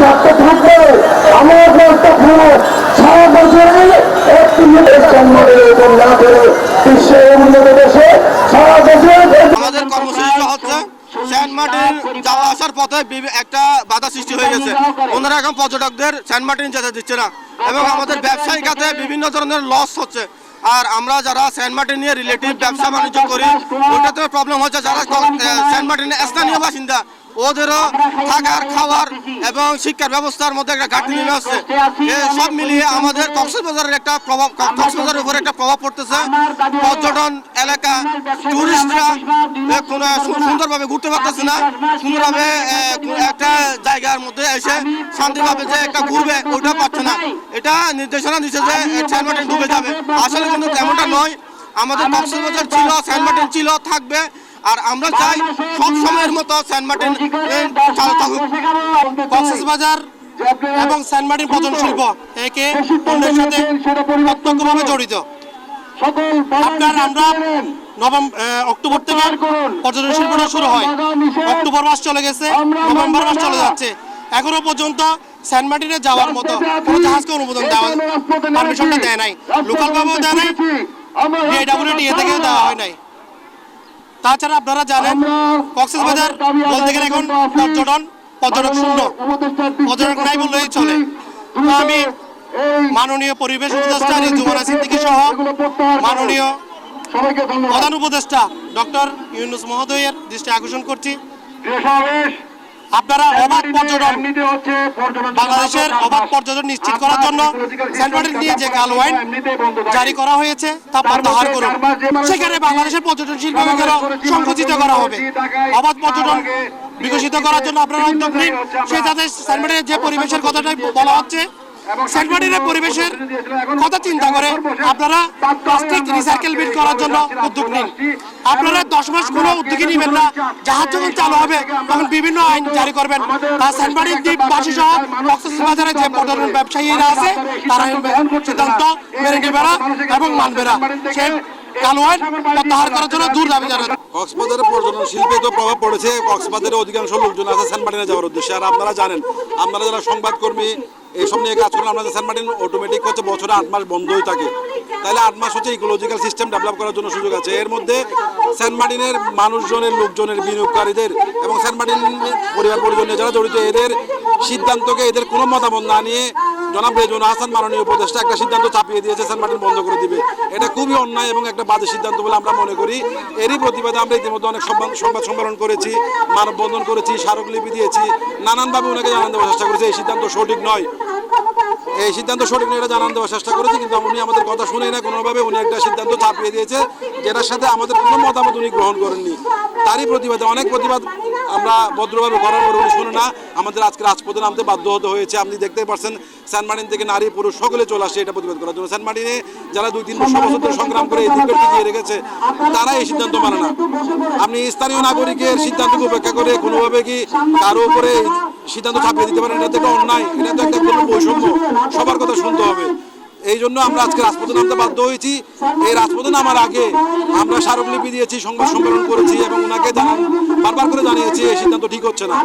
শর্ত থাকবে। আমাদের একটা খবর সারা বছরে একটি সম্মানের উপর না করে বিশ্বের উন্নত দেশে সারা বছর আমাদের কর্মসূচিটা হচ্ছে সেন্ট যাওয়া আসার পথে একটা বাধা সৃষ্টি হয়ে গেছে। ওনারা এখন পর্যটকদের সেন্ট মার্টিন যেতে দিচ্ছে না এবং আমাদের ব্যবসায়ী খাতে বিভিন্ন ধরনের লস হচ্ছে। আর আমরা যারা সেন্ট মার্টিন নিয়ে রিলেটিভ ব্যবসা বাণিজ্য করি ওইটাতে প্রবলেম হচ্ছে। যারা সেন্ট মার্টিনের স্থানীয় বাসিন্দা ওদেরও থাকার খাওয়ার এবং শিক্ষার ব্যবস্থার মধ্যে একটা ঘাটতি নেমে আসছে। সব মিলিয়ে আমাদের কক্সবাজারের একটা প্রভাব কক্সবাজারের উপরে একটা প্রভাব পড়তেছে। পর্যটন এলাকা টুরিস্টরা কোনো সুন্দরভাবে ঘুরতে পারতেছে না। সুন্দরভাবে একটা জায়গার মধ্যে এসে শান্তিভাবে যে একটা ঘুরবে ওইটা পাচ্ছে না। এটা নির্দেশনা দিচ্ছে যে ডুবে যাবে। আসলে কিন্তু তেমনটা নয়। আমাদের কক্সবাজার ছিল সেন্ট মার্টিন ছিল থাকবে। আর আমরা চাই সব সময়ের মতো সেন্ট মার্টিন চালু থাকুক কক্সবাজার এবং সেন্ট মার্টিন পর্যটন শিল্প একে অন্যের সাথে প্রত্যক্ষভাবে জড়িত। আপনার আমরা নভেম্বর অক্টোবর থেকে পর্যটন শিল্পটা শুরু হয়। অক্টোবর মাস চলে গেছে নভেম্বর মাস চলে যাচ্ছে। এখনও পর্যন্ত সেন্ট মার্টিনে যাওয়ার মতো কোনো জাহাজকে অনুমোদন দেওয়া পারমিশনটা দেয় নাই। লোকাল ভাবেও দেয় নাই। থেকেও দেওয়া হয় নাই। তাছাড়া আপনারা জানেন কক্সবাজার বলতে গেলে এখন পর্যটন পর্যটক শূন্য। পর্যটক নাই বললেই চলে। তো আমি মাননীয় পরিবেশ উপদেষ্টা যুবরাজ সিদ্দিকি সহ মাননীয় প্রধান উপদেষ্টা ডক্টর ইউনুস মহোদয়ের দৃষ্টি আকর্ষণ করছি। আপনারা অবাধ পর্যটন বাংলাদেশের অবাধ পর্যটন নিশ্চিত করার জন্য নিয়ে যে কালো ওয়াইন জারি করা হয়েছে তা প্রত্যাহার করুন। সেখানে বাংলাদেশের পর্যটন শিল্পকে সংকুচিত করা হবে। অবাধ পর্যটন বিকশিত করার জন্য আপনারা উদ্যোগ নিন সে যাতে যে পরিবেশের কথাটাই বলা হচ্ছে সেন্ট মার্টিনের পরিবেশের কথা চিন্তা করে আপনারা প্লাস্টিক রিসাইকেল বিল করার জন্য উদ্যোগ নিন। আপনারা দশ মাস কোনো উদ্যোগই নেবেন না জাহাজ যখন চালু হবে তখন বিভিন্ন আইন জারি করবেন। আর সেন্টমার্টিন দ্বীপবাসী সহ কক্সবাজারে যে পর্যটন ব্যবসায়ীরা আছে তারা সিদ্ধান্ত মেনে নেবে এবং মানবে না। সেই কালো আইন প্রত্যাহার করার জন্য দূর দাবি কক্সবাজারের পর্যটন শিল্পে তো প্রভাব পড়েছে। অধিকাংশ লোকজন আছে সেন্ট মার্টিনে যাওয়ার উদ্দেশ্যে। আর আপনারা জানেন, আপনারা যারা সংবাদকর্মী এইসব নিয়ে কাজ করেন, আপনাদের সেন্ট মার্টিন অটোমেটিক হচ্ছে বছরে আট মাস বন্ধই থাকে। তাহলে আট মাস হচ্ছে ইকোলজিক্যাল সিস্টেম ডেভেলপ করার জন্য সুযোগ আছে। এর মধ্যে সেন্ট মার্টিনের মানুষজনের, লোকজনের, বিনিয়োগকারীদের এবং সেন্ট মার্টিন পরিবার পরিজনের যারা জড়িত, এদের সিদ্ধান্তকে, এদের কোনো মতামত না নিয়ে জনাব রেজন হাসান মাননীয় উপদেষ্টা একটা সিদ্ধান্ত চাপিয়ে দিয়েছে, সেন্ট মার্টিন বন্ধ করে দিবে। এটা খুবই অন্যায় এবং একটা বাজে সিদ্ধান্ত বলে আমরা মনে করি। এরই প্রতিবাদে আমরা ইতিমধ্যে অনেক সংবাদ সম্মেলন করেছি, মানববন্ধন করেছি, স্মারকলিপি দিয়েছি। নানানভাবে ওনাকে জানান দেওয়ার চেষ্টা করেছি। এই সিদ্ধান্ত সঠিক নয়। এই সিদ্ধান্ত সঠিক নয় এটা জানান দেওয়ার চেষ্টা করেছি, কিন্তু উনি আমাদের কথা শুনে না, কোনোভাবে উনি একটা সিদ্ধান্ত চাপিয়ে দিয়েছে, যেটার সাথে আমাদের কোনো মতামত উনি গ্রহণ করেননি। তারই প্রতিবাদে, অনেক প্রতিবাদ আমরা ভদ্রভাবে করার পর উনি শুনে না, আমাদের আজকে রাজপথে নামতে বাধ্য হতে হয়েছে। আপনি দেখতেই পারছেন সেন্ট মার্টিন থেকে নারী পুরুষ সকলে চলে আসছে এটা প্রতিবাদ করার জন্য। সেন্ট মার্টিনে যারা দুই তিন বছর বছর সংগ্রাম করে এই দিকটি দিয়ে রেখেছে তারা এই সিদ্ধান্ত মানে না। আপনি স্থানীয় নাগরিকের সিদ্ধান্তকে উপেক্ষা করে কোনোভাবে কি কারও উপরে সিদ্ধান্ত চাপিয়ে দিতে পারেন? এটা তো অন্যায়, এটা তো একটা বৈষম্য। সবার কথা শুনতে হবে। এই জন্য আমরা আজকে রাজপথে নামতে বাধ্য হয়েছি। এই রাজপথে নামার আগে আমরা স্মারকলিপি দিয়েছি, সংবাদ সম্মেলন করেছি এবং ওনাকে জানান বারবার করে জানিয়েছি, এই সিদ্ধান্ত ঠিক হচ্ছে না।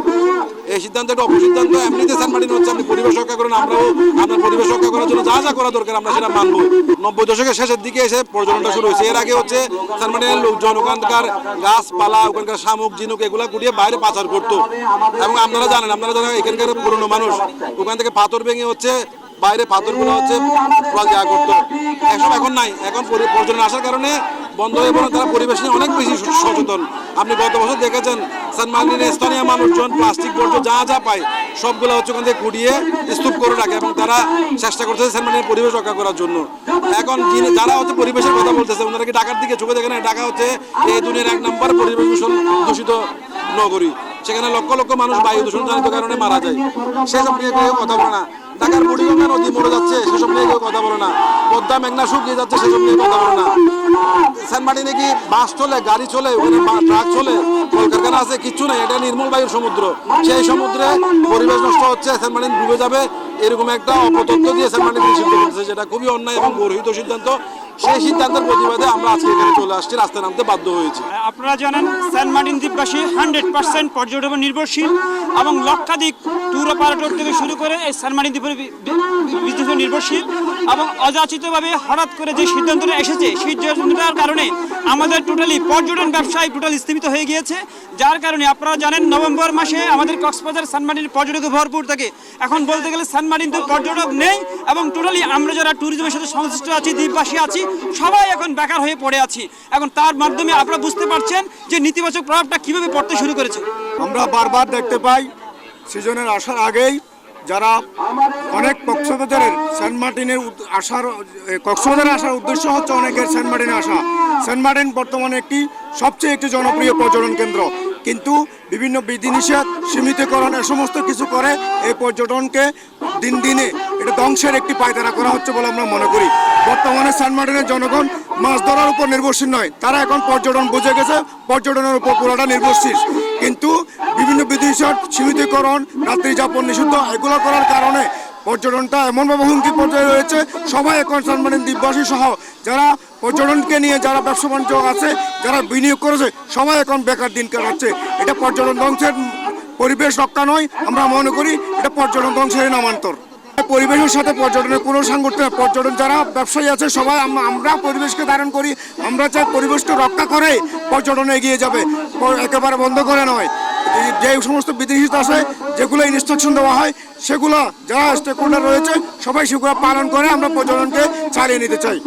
এই সিদ্ধান্ত একটা অপসিদ্ধান্ত এমনিতে সেন্ট মার্টিন হচ্ছে, আপনি পরিবেশ রক্ষা করেন, আমরাও আপনার পরিবেশ রক্ষা করার জন্য যা যা করা দরকার আমরা সেটা মানবো। নব্বই দশকের শেষের দিকে এসে পর্যটনটা শুরু হয়েছে। এর আগে হচ্ছে সেন্ট মার্টিনের লোকজন ওখানকার গাছপালা, ওখানকার শামুক, ঝিনুক, এগুলা গুটিয়ে বাইরে পাচার করতো। এবং আপনারা জানেন, আপনারা যারা এখানকার পুরনো মানুষ, ওখান থেকে পাথর ভেঙে হচ্ছে বাইরে পাথরগুলো হচ্ছে ইয়া করতো এসব এখন নাই। এখন পর্যটন আসার কারণে বন্ধ হয়ে পড়ে তারা পরিবেশ নিয়ে অনেক বেশি সচেতন। আপনি গত বছর দেখেছেন মার্টিনের স্থানীয় মানুষজন, প্লাস্টিক বর্জ্য যা যা পায়, সবগুলো হচ্ছে ওখান থেকে কুড়িয়ে স্তূপ করে রাখে এবং তারা চেষ্টা সেন্ট মার্টিনের পরিবেশ রক্ষা করার জন্য। এখন যিনি যারা হচ্ছে পরিবেশের কথা বলতেছে, ওনারা কি ঢাকার দিকে চোখে দেখে না ঢাকা হচ্ছে এই দুনিয়ার এক নম্বর পরিবেশ দূষণ দূষিত নগরী। সেখানে লক্ষ লক্ষ মানুষ বায়ু দূষণ জনিত কারণে মারা যায়। সেসব নিয়ে কথা বলে না। ঢাকার নদী মরে যাচ্ছে, সেসব নিয়ে কেউ কথা বলে না। পদ্মা মেঘনা শুকিয়ে যাচ্ছে, সেসব নিয়ে কথা বলে না। সেন্ট মার্টিনে কি বাস চলে, গাড়ি চলে, ওখানে ট্রাক চলে? কলকারখানা আছে, কিচ্ছু নেই, এটা নির্মল বায়ুর সমুদ্র। সেই সমুদ্রে পরিবেশ নষ্ট হচ্ছে, সেন্ট ডুবে যাবে, এরকম একটা অপতত্ত্ব দিয়ে সেন্ট মার্টিন সিদ্ধান্ত যেটা খুবই অন্যায় এবং গর্হিত সিদ্ধান্ত। সেই সিদ্ধান্তের প্রতিবাদে আমরা আজকে এখানে চলে আসছি, রাস্তায় নামতে বাধ্য হয়েছি। আপনারা জানেন, সেন্ট মার্টিন দ্বীপবাসী হান্ড্রেড পার্সেন্ট পর্যটন নির্ভরশীল এবং লক্ষাধিক ট্যুর অপারেটর থেকে শুরু করে এই সেন্ট মার্টিন দ্বীপের বিদ্যুৎ নির্ভরশীল। এবং অযাচিতভাবে হঠাৎ করে যে সিদ্ধান্তটা এসেছে, সেই সিদ্ধান্তটার কারণে আমাদের টোটালি পর্যটন ব্যবসায় টোটাল স্থগিত হয়ে গিয়েছে। যার কারণে আপনারা জানেন, নভেম্বর মাসে আমাদের কক্সবাজার সেন্ট মার্টিন পর্যটকে ভরপুর থাকে। এখন বলতে গেলে সেন্ট মার্টিন তো পর্যটক নেই এবং টোটালি আমরা যারা ট্যুরিজমের সাথে সংশ্লিষ্ট আছি, দ্বীপবাসী আছি, সবাই এখন বেকার হয়ে পড়ে আছি। এখন তার মাধ্যমে আপনারা বুঝতে পারছেন যে নেতিবাচক প্রভাবটা কীভাবে পড়তে শুরু করেছে। আমরা বারবার দেখতে পাই সিজনের আসার আগেই যারা অনেক কক্সবাজারের সেন্ট মার্টিনের আসার কক্সবাজারে আসার উদ্দেশ্য হচ্ছে অনেকের সেন্ট মার্টিনে আসা। সেন্ট মার্টিন বর্তমানে একটি সবচেয়ে একটি জনপ্রিয় পর্যটন কেন্দ্র। কিন্তু বিভিন্ন বিধিনিষেধ সীমিতকরণ এ সমস্ত কিছু করে এই পর্যটনকে দিন দিনে এটা ধ্বংসের একটি পায়তারা করা হচ্ছে বলে আমরা মনে করি। বর্তমানে সেন্ট মার্টিনের জনগণ মাছ ধরার উপর নির্ভরশীল নয়। তারা এখন পর্যটন বুঝে গেছে, পর্যটনের উপর পুরোটা নির্ভরশীল। কিন্তু বিভিন্ন বিধিনিষেধ সীমিতকরণ রাত্রি যাপন নিষিদ্ধ, এগুলো করার কারণে পর্যটনটা এমনভাবে হুমকি পর্যায়ে রয়েছে। সবাই এখন সানমারিন দ্বীপবাসী সহ, যারা পর্যটনকে নিয়ে যারা ব্যবসা বাণিজ্য আছে, যারা বিনিয়োগ করেছে, সবাই এখন বেকার দিন কাটাচ্ছে। এটা পর্যটন ধ্বংসের পরিবেশ রক্ষা নয়, আমরা মনে করি এটা পর্যটন ধ্বংসের নামান্তর। পরিবেশের সাথে পর্যটনের কোনো সাংগঠনিক পর্যটন যারা ব্যবসায়ী আছে, সবাই আমরা পরিবেশকে ধারণ করি, আমরা চাই পরিবেশকে রক্ষা করে পর্যটন এগিয়ে যাবে। একেবারে বন্ধ করে নয়। যে সমস্ত বিদেশি আছে, যেগুলো ইনস্ট্রাকশন দেওয়া হয়, সেগুলো যারা স্টেক হোল্ডার রয়েছে, সবাই সেগুলো পালন করে আমরা প্রজননকে চালিয়ে নিতে চাই।